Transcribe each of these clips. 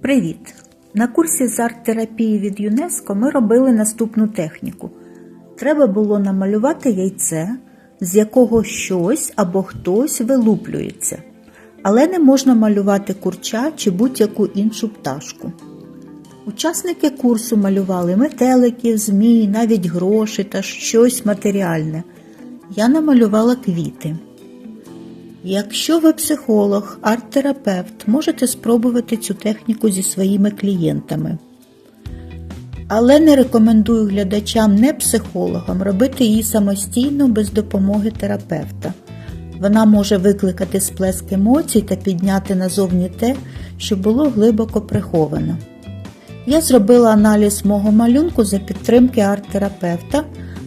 Привіт! На курсі з арт-терапії від ЮНЕСКО ми робили наступну техніку. Треба було намалювати яйце, з якого щось або хтось вилуплюється. Але не можна малювати курча чи будь-яку іншу пташку. Учасники курсу малювали метеликів, змій, навіть гроші та щось матеріальне. Я намалювала квіти. Якщо ви психолог, арт-терапевт, можете спробувати цю техніку зі своїми клієнтами. Але не рекомендую глядачам не психологам робити її самостійно без допомоги терапевта. Вона може викликати сплеск емоцій та підняти назовні те, що було глибоко приховано. Я зробила аналіз мого малюнку за підтримки арт-терапевта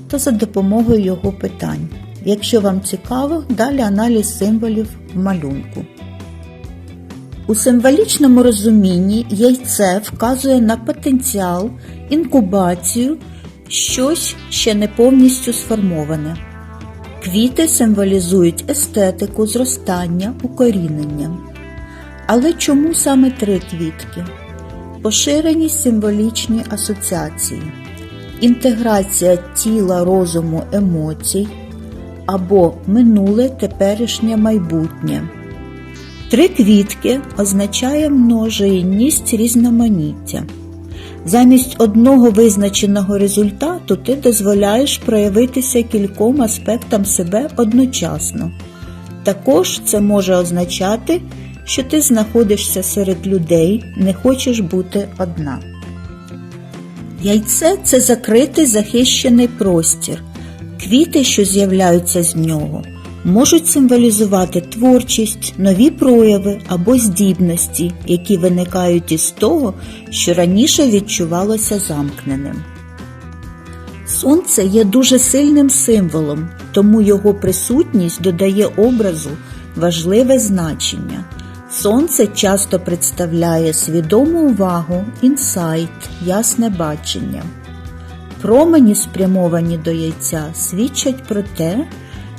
та за допомогою його питань. Якщо вам цікаво, далі аналіз символів в малюнку. У символічному розумінні яйце вказує на потенціал, інкубацію, щось ще не повністю сформоване. Квіти символізують естетику, зростання, укорінення. Але чому саме три квітки? Поширені символічні асоціації, інтеграція тіла, розуму, емоцій або минуле, теперішнє майбутнє. Три квітки означає множинність різноманіття. Замість одного визначеного результату ти дозволяєш проявитися кільком аспектам себе одночасно. Також це може означати, що ти знаходишся серед людей, не хочеш бути одна. Яйце це закритий захищений простір. Квіти, що з'являються з нього, можуть символізувати творчість, нові прояви або здібності, які виникають із того, що раніше відчувалося замкненим. Сонце є дуже сильним символом, тому його присутність додає образу важливе значення. Сонце часто представляє свідому увагу, інсайт, ясне бачення. Промені, спрямовані до яйця, свідчать про те,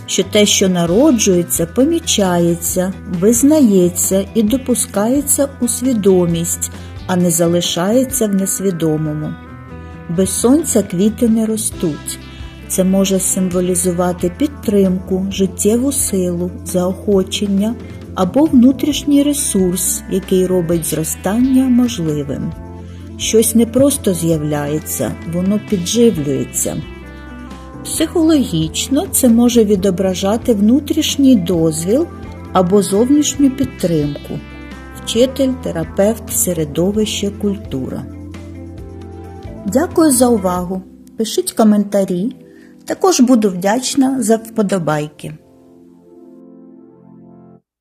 що те, що народжується, помічається, визнається і допускається у свідомість, а не залишається в несвідомому. Без сонця квіти не ростуть. Це може символізувати підтримку, життєву силу, заохочення або внутрішній ресурс, який робить зростання можливим. Щось не просто з'являється, воно підживлюється. Психологічно це може відображати внутрішній дозвіл або зовнішню підтримку, вчитель, терапевт, середовище, культура. Дякую за увагу. Пишіть коментарі. Також буду вдячна за вподобайки.